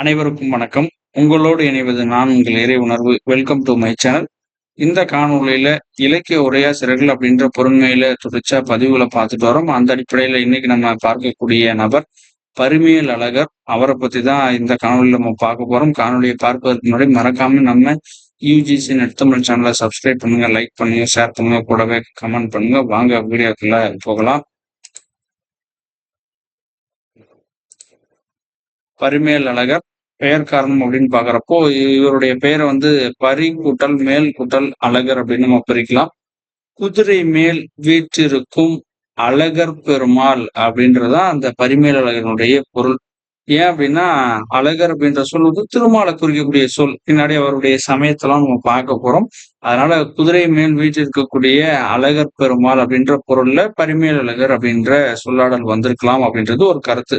அனைவருக்கும் வணக்கம். உங்களோடு இணைவது நான் உங்கள் இறை உணர்வு. வெல்கம் டு மை சேனல் இந்த காணொலியில இலக்கிய உரையாசிரியர்கள் அப்படின்ற பொருண்மையில துடிச்சா பதிவுகளை பார்த்துட்டு வரோம். அந்த அடிப்படையில இன்னைக்கு நம்ம பார்க்கக்கூடிய நபர் பருமியல் அழகர். அவரை பத்தி தான் இந்த காணொலியில நம்ம பார்க்க போறோம். காணொலியை பார்ப்பதற்கு முன்னாடி மறக்காம நம்ம யூஜிசி நெட்தமிழ் சேனலை சப்ஸ்கிரைப் பண்ணுங்க லைக் பண்ணுங்க ஷேர் பண்ணுங்க. கூடவே கமெண்ட் பண்ணுங்க. வாங்க வீடியோக்குள்ள போகலாம். பரிமேல் அழகர் பெயர் காரணம் அப்படின்னு பாக்குறப்போ இவருடைய பெயரை வந்து பரி கூட்டல் மேல் கூட்டல் அழகர் அப்படின்னு நம்ம பிரிக்கலாம். குதிரை மேல் வீற்றிருக்கும் அழகர் பெருமாள் அப்படின்றதான் அந்த பரிமேல் அழகனுடைய பொருள். ஏன் அப்படின்னா அழகர் அப்படின்ற சொல் வந்து திருமாலை குறிக்கக்கூடிய சொல். பின்னாடி அவருடைய சமயத்தெல்லாம் நம்ம பார்க்க போறோம். அதனால குதிரை மேல் வீட்டிற்கக்கூடிய அழகர் பெருமாள் அப்படின்ற பொருள்ல பரிமேல் அழகர் அப்படின்ற சொல்லாடல் வந்திருக்கலாம் அப்படின்றது ஒரு கருத்து.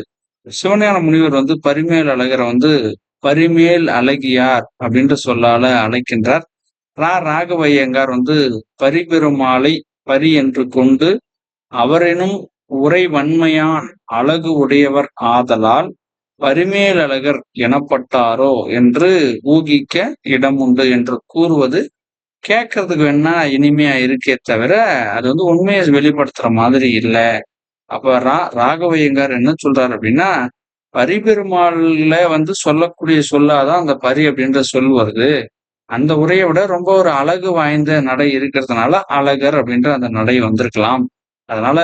சிவஞான முனிவர் வந்து பரிமேல் அழகரை வந்து பரிமேல் அழகியார் அப்படின்ற சொல்லால அழைக்கின்றார். ரா. ராகவையங்கார் வந்து பரிபெருமாளை பரி என்று கொண்டு அவரெனும் உரை வன்மையான் அழகு உடையவர் ஆதலால் பரிமேல் அழகர் எனப்பட்டாரோ என்று ஊகிக்க இடம் உண்டு என்று கூறுவது கேட்கறதுக்கு வேணா இனிமையா இருக்கே தவிர அது வந்து உண்மையை வெளிப்படுத்துற மாதிரி இல்லை. அப்ப ரா ராகவையங்கார் என்ன சொல்றாரு அப்படின்னா பரிபெருமாள்ல வந்து சொல்லக்கூடிய சொல்லாதான் அந்த பரி அப்படின்ற சொல் வருது. அந்த உரையை விட ரொம்ப ஒரு அழகு வாய்ந்த நடை இருக்கிறதுனால அழகர் அப்படின்ற அந்த நடை வந்திருக்கலாம். அதனால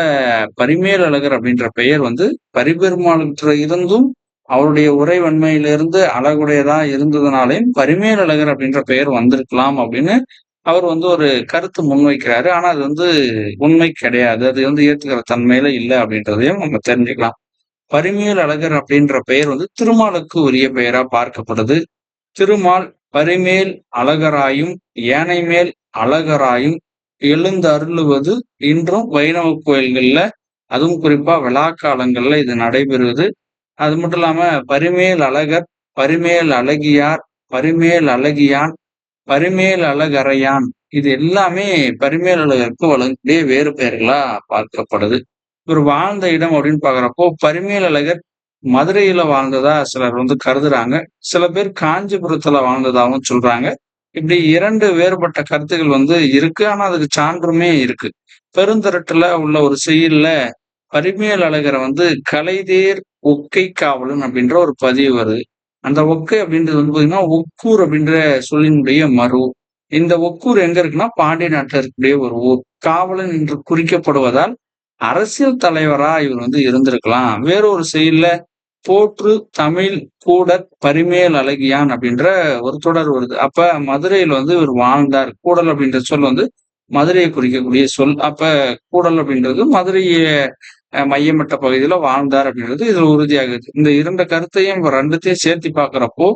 பரிமேல் அழகர் அப்படின்ற பெயர் வந்து பரிபெருமாள் இருந்தும் அவருடைய உரை வன்மையிலிருந்து அழகுடையதா இருந்ததுனாலையும் பரிமேல் அழகர் அப்படின்ற பெயர் வந்திருக்கலாம் அப்படின்னு அவர் வந்து ஒரு கருத்து முன்வைக்கிறாரு. ஆனா அது வந்து உண்மை கிடையாது. அது வந்து ஏத்துக்கிற தன்மையில இல்லை அப்படின்றதையும் நம்ம தெரிஞ்சுக்கலாம். பரிமேல் அழகர் அப்படின்ற பெயர் வந்து திருமாலுக்கு உரிய பெயரா பார்க்கப்படுது. திருமால் பரிமேல் அழகராயும் ஏனை மேல் அழகராயும் எழுந்து அருளுவது இன்றும் வைணவ கோயில்கள்ல அதுவும் குறிப்பா விழா காலங்கள்ல இது நடைபெறுவது அது மட்டும் இல்லாம பரிமேல் அழகர் பரிமேல் அழகியார் பரிமேல் அழகியான் பரிமேல் அழகறையான். இது எல்லாமே பரிமேல் அழகருக்கு வழங்கக்கூடிய வேறு பெயர்களா பார்க்கப்படுது. இவர் வாழ்ந்த இடம் அப்படின்னு பாக்குறப்போ பரிமேல் அழகர் மதுரையில வாழ்ந்ததா சிலர் வந்து கருதுறாங்க. சில பேர் காஞ்சிபுரத்துல வாழ்ந்ததாகவும் சொல்றாங்க. இப்படி இரண்டு வேறுபட்ட கருத்துகள் வந்து இருக்கு. ஆனா அதுக்கு சான்றுமே இருக்கு. பெருந்தரட்டுல உள்ள ஒரு செயல்ல பரிமேல் அழகரை வந்து கலைதேர் ஒக்கை காவலன் அப்படின்ற ஒரு பதிவு வருது. அந்த ஒக்கை அப்படின்றது வந்து பாத்தீங்கன்னா ஒக்கூர் அப்படின்ற சொல்லினுடைய மறு. இந்த ஒக்கூர் எங்க இருக்குன்னா பாண்டிய நாட்டில் இருக்கக்கூடிய ஒரு ஊர். காவலன் என்று குறிக்கப்படுவதால் அரசியல் தலைவரா இவர் வந்து இருந்திருக்கலாம். வேறொரு செயல்ல போற்று தமிழ் கூட பரிமேல் அழகியான் அப்படின்ற ஒரு தொடர் வருது. அப்ப மதுரையில் வந்து இவர் வாழ்ந்தார். கூடல் அப்படின்ற சொல் வந்து மதுரையை குறிக்கக்கூடிய சொல். அப்ப கூடல் அப்படின்றது மதுரையை மையமட்ட பகுதியில வாழ்ந்தார் அப்படின்றது இதுல உறுதியாகுது. இந்த இரண்டு கருத்தையும் ரெண்டுத்தையும் சேர்த்து பாக்குறப்போ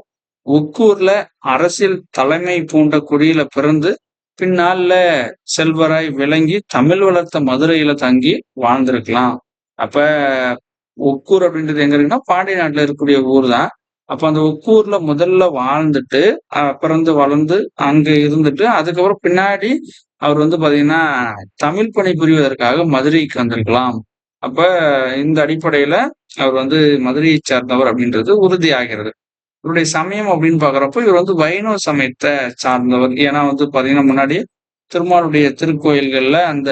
உக்கூர்ல அரசியல் தலைமை பூண்ட குடியில பிறந்து பின்னால செல்வராய் விளங்கி தமிழ் வளர்த்த மதுரையில தங்கி வாழ்ந்திருக்கலாம். அப்ப ஒக்கூர் அப்படின்றது எங்க இருக்குன்னா பாண்டிய நாட்டுல இருக்கக்கூடிய ஊர் தான் அப்ப அந்த ஒக்கூர்ல முதல்ல வாழ்ந்துட்டு பிறந்து வளர்ந்து அங்க இருந்துட்டு அதுக்கப்புறம் பின்னாடி அவர் வந்து பாத்தீங்கன்னா தமிழ் பணி புரிவதற்காக மதுரைக்கு வந்திருக்கலாம். அப்ப இந்த அடிப்படையில அவர் வந்து மதுரையை சார்ந்தவர் அப்படின்றது உறுதியாகிறது. இவருடைய சமயம் அப்படின்னு பாக்குறப்போ இவர் வந்து வைணவ சமயத்தை சார்ந்தவர். ஏன்னா வந்து பாத்தீங்கன்னா முன்னாடி திருமாலுடைய திருக்கோயில்கள்ல அந்த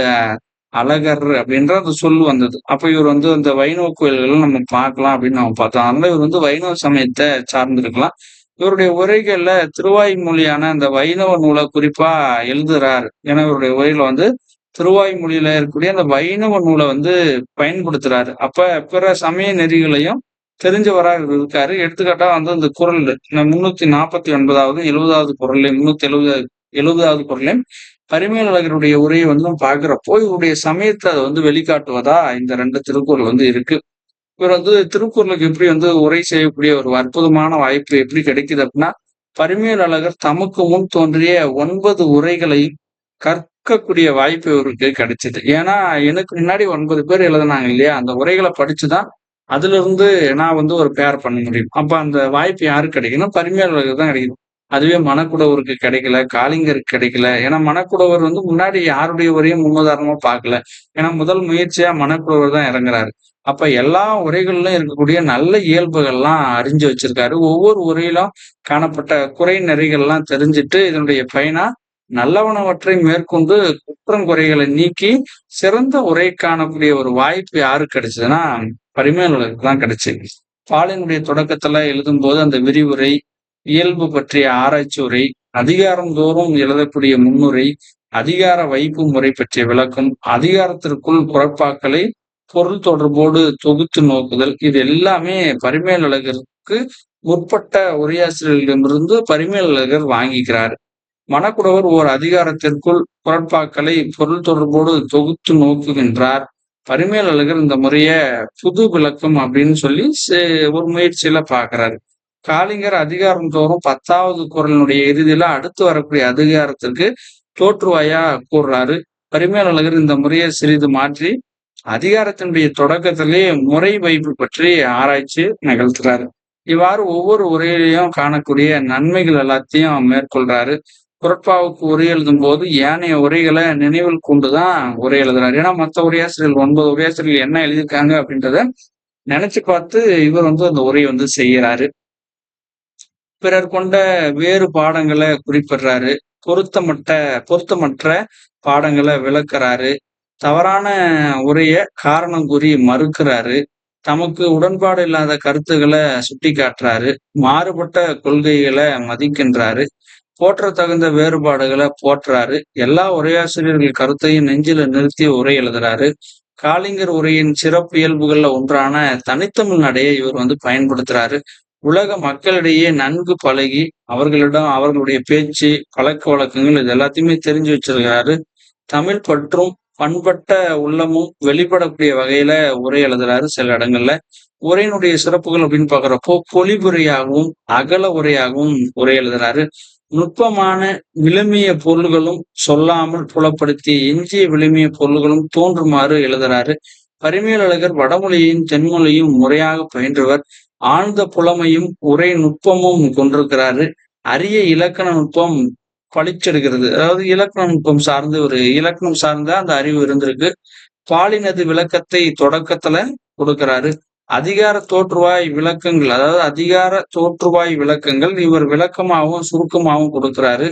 அழகர் அப்படின்ற அந்த சொல் வந்தது. அப்ப இவர் வந்து அந்த வைணவ கோயில்கள் நம்ம பார்க்கலாம் அப்படின்னு நம்ம பார்த்தோம். அதனால இவர் வந்து வைணவ சமயத்தை சார்ந்திருக்கலாம். இவருடைய உரைகள்ல திருவாய்மொழியான அந்த வைணவ நூலை குறிப்பா எழுதுறாரு. ஏன்னா இவருடைய உரையில வந்து திருவாய்மொழியில இருக்கக்கூடிய அந்த வைணவ நூலை வந்து பயன்படுத்துறாரு. அப்ப பிற சமய நெறிகளையும் தெரிஞ்சவரா இருக்காரு. எடுத்துக்காட்டா வந்து இந்த குரல் முன்னூத்தி நாற்பத்தி ஒன்பதாவது எழுபதாவது குரல்லையும் முன்னூத்தி எழுபது எழுபதாவது குரல்லையும் பரிமையாளர்களுடைய உரையை வந்து பாக்குறப்போ இவருடைய சமயத்தை அதை வந்து வெளிக்காட்டுவதா இந்த ரெண்டு திருக்குறள் வந்து இருக்கு. இவர் வந்து திருக்குறளுக்கு எப்படி வந்து உரை செய்யக்கூடிய ஒரு அற்புதமான வாய்ப்பு எப்படி கிடைக்குது அப்படின்னா பரிமையல் அழகர் தமக்கு முன் தோன்றிய ஒன்பது உரைகளையும் கற்கக்கூடிய வாய்ப்பு இவருக்கு கிடைச்சது. ஏன்னா எனக்கு முன்னாடி ஒன்பது பேர் எழுதினாங்க இல்லையா? அந்த உரைகளை படிச்சுதான் அதுல இருந்து நான் வந்து ஒரு பேர் பண்ண முடியும். அப்ப அந்த வாய்ப்பு யாருக்கு கிடைக்கணும் பரிமையாளர்களுக்கு தான் கிடைக்கும் அதுவே மணக்குடவருக்கு கிடைக்கல காளிங்கருக்கு கிடைக்கல. ஏன்னா மணக்குடவர் வந்து முன்னாடி யாருடைய உரையும் முன்னுதாரணமா பார்க்கல. ஏன்னா முதல் முயற்சியா மணக்குடவர் தான் இறங்குறாரு. அப்ப எல்லா உரைகளிலும் இருக்கக்கூடிய நல்ல இயல்புகள்லாம் அறிஞ்சு வச்சிருக்காரு. ஒவ்வொரு உரையிலும் காணப்பட்ட குறை நிறைகள்லாம் தெரிஞ்சுட்டு இதனுடைய பயனா நல்லவனவற்றை மேற்கொண்டு குற்றம் குறைகளை நீக்கி சிறந்த உரை காணக்கூடிய ஒரு வாய்ப்பு யாருக்கு கிடைச்சதுன்னா பரிமேலருக்கு தான் கிடைச்சு. பாலினுடைய தொடக்கத்துல எழுதும் போது அந்த விரிவுரை இயல்பு பற்றிய ஆராய்ச்சி உரை அதிகாரம் தோறும் எழுதக்கூடிய முன்னுரை அதிகார வைப்பு முறை பற்றிய விளக்கம் அதிகாரத்திற்குள் புறப்பாக்களை பொருள் தொடர்போடு தொகுத்து நோக்குதல் இது எல்லாமே பரிமேலழகருக்கு முற்பட்ட உரையாசிரியர்களிடமிருந்து பரிமேலழகர் வாங்கிக்கிறார். மணக்குடவர் ஓர் அதிகாரத்திற்குள் குரட்பாக்களை பொருள் தொடர்போடு தொகுத்து நோக்குகின்றார். பரிமேலழகர் இந்த முறைய புது விளக்கம் அப்படின்னு சொல்லி ஒரு முயற்சியில பாக்குறாரு. காளிங்கர் அதிகாரம் தோறும் பத்தாவது குரலினுடைய இறுதியில அடுத்து வரக்கூடிய அதிகாரத்திற்கு தோற்றுவாயா கூறுறாரு. பரிமேலழகர் இந்த முறையை சிறிது மாற்றி அதிகாரத்தினுடைய தொடக்கத்திலே முறை வைப்பு பற்றி ஆராய்ச்சி நிகழ்த்துறாரு. இவ்வாறு ஒவ்வொரு உரையிலையும் காணக்கூடிய நன்மைகள் எல்லாத்தையும் மேற்கொள்றாரு. குரட்பாவுக்கு உரை எழுதும் போது ஏனைய உரைகளை நினைவில் கொண்டுதான் உரை எழுதுறாரு. ஏன்னா மற்ற உரையாசிரியர்கள் ஒன்பது உரையாசிரியர்கள் என்ன எழுதியிருக்காங்க அப்படின்றத நினைச்சு பார்த்து இவர் வந்து அந்த உரையை வந்து செய்யறாரு பிறர் கொண்ட வேறு பாடங்களை குறிப்பிடுறாரு. பொருத்தமற்ற பொருத்தமற்ற பாடங்களை விளக்குறாரு. தவறான உரைய காரணம் கூறி மறுக்கிறாரு. தமக்கு உடன்பாடு இல்லாத கருத்துக்களை சுட்டி காட்டுறாரு மாறுபட்ட கொள்கைகளை மதிக்கின்றாரு. போற்ற தகுந்த வேறுபாடுகளை போற்றாரு. எல்லா உரையாசிரியர்கள் கருத்தையும் நெஞ்சில நிறுத்தி உரை எழுதுறாரு. காளிங்கர் உரையின் சிறப்பு இயல்புகள்ல ஒன்றான தனித்தமிழ் நடையை இவர் வந்து பயன்படுத்துறாரு. உலக மக்களிடையே நன்கு பழகி அவர்களிடம் அவர்களுடைய பேச்சு பழக்க வழக்கங்கள் இது எல்லாத்தையுமே தெரிஞ்சு வச்சிருக்கிறாரு. தமிழ் பற்றும் பண்பட்ட உள்ளமும் வெளிப்படக்கூடிய வகையில உரை எழுதுறாரு சில இடங்கள்ல. உரையினுடைய சிறப்புகள் அப்படின்னு பாக்குறப்போ பொலிபுரையாகவும் அகல உரையாகவும் உரை எழுதுறாரு. நுட்பமான விழுமிய பொருள்களும் சொல்லாமல் புலப்படுத்திய எஞ்சிய விழுமிய பொருள்களும் தோன்றுமாறு எழுதுறாரு. பரிமேலழகர் வடமொழியையும் தென்மொழியும் முறையாக பயின்றவர். ஆழ்ந்த புலமையும் உரை நுட்பமும் கொண்டிருக்கிறாரு. அரிய இலக்கண நுட்பம் பளிச்செடுக்கிறது அதாவது இலக்கண நுட்பம் சார்ந்து ஒரு இலக்கணம் சார்ந்த அந்த அறிவு இருந்திருக்கு. பாலினது விளக்கத்தை தொடக்கத்துல கொடுக்கிறாரு. அதிகார தோற்றுவாய் விளக்கங்கள் அதாவது அதிகார தோற்றுவாய் விளக்கங்கள் இவர் விளக்கமாகவும் சுருக்கமாகவும் கொடுக்கிறாரு.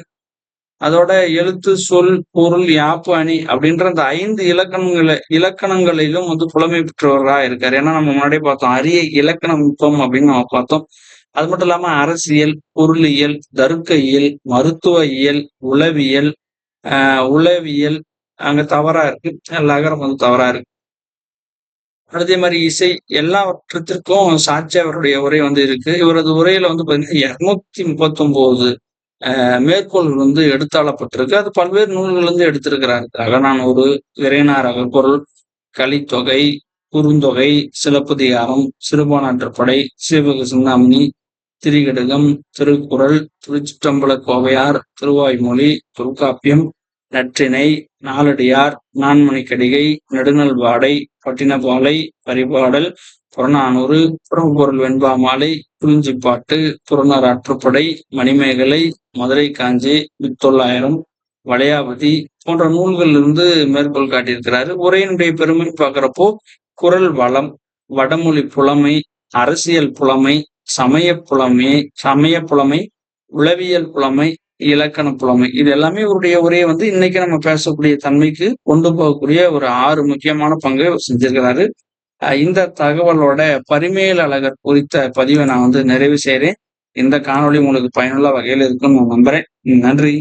அதோட எழுத்து சொல் பொருள் யாப்பு அணி அப்படின்ற அந்த ஐந்து இலக்கணங்களை இலக்கணங்களிலும் வந்து புலமை பெற்றவராக இருக்காரு. ஏன்னா நம்ம முன்னாடி பார்த்தோம் அரிய இலக்கண நுட்பம் அப்படின்னு நம்ம பார்த்தோம். அது மட்டும் இல்லாம அரசியல் பொருளியல் தருக்க மருத்துவ இயல் உளவியல் ஆஹ் உளவியல் அங்க தவறா இருக்கு. லகரம் வந்து தவறா இருக்கு. அதே மாதிரி இசை எல்லாவற்றத்திற்கும் சாட்சி அவருடைய உரை வந்து இருக்கு. இவரது உரையில வந்து பாத்தீங்கன்னா இருநூத்தி முப்பத்தி ஒன்பது மேற்கோள் வந்து எடுத்தாளப்பட்டிருக்கு. அது பல்வேறு நூல்கள் வந்து எடுத்திருக்கிறாரு. அகநானூறு விரைனார் அகப்பொருள் கலித்தொகை குறுந்தொகை சிலப்பதிகாரம் சிறுபானாற்றுப்படை சிவக சிந்தாமணி திரிகடுகம் திருக்குறள் திருச்சிற்றம்பல கோவையார் திருவாய்மொழி தொல்காப்பியம் நற்றினை நாலடியார் நான்மணிக்கடிகை நெடுநல்வாடை பட்டினப்பாலை பரிபாடல் புறநானூறு புறம்பொருள் வெண்பா மாலை குறிஞ்சிப்பாட்டு புறநார் ஆற்றுப்படை மணிமேகலை மதுரை காஞ்சி வித்தொள்ளாயிரம் வளையாபதி போன்ற நூல்களிலிருந்து மேற்கோள் காட்டியிருக்கிறாரு. உரையினுடைய பெருமை பார்க்கிறப்போ குரல் வளம் வடமொழி புலமை அரசியல் புலமை சமய புலமை சமய புலமை உளவியல் புலமை இலக்கண புலமை. இது எல்லாமே இவருடைய உரையை வந்து இன்னைக்கு நம்ம பேசக்கூடிய தன்மைக்கு கொண்டு போகக்கூடிய ஒரு ஆறு முக்கியமான பங்கு செஞ்சிருக்கிறாரு. இந்த தகவலோட பரிமேல் அழகர் குறித்த பதிவை நான் வந்து நிறைவு செய்கிறேன் இந்த காணொலி உங்களுக்கு பயனுள்ள வகையில் இருக்குன்னு நான் நம்புறேன். நன்றி.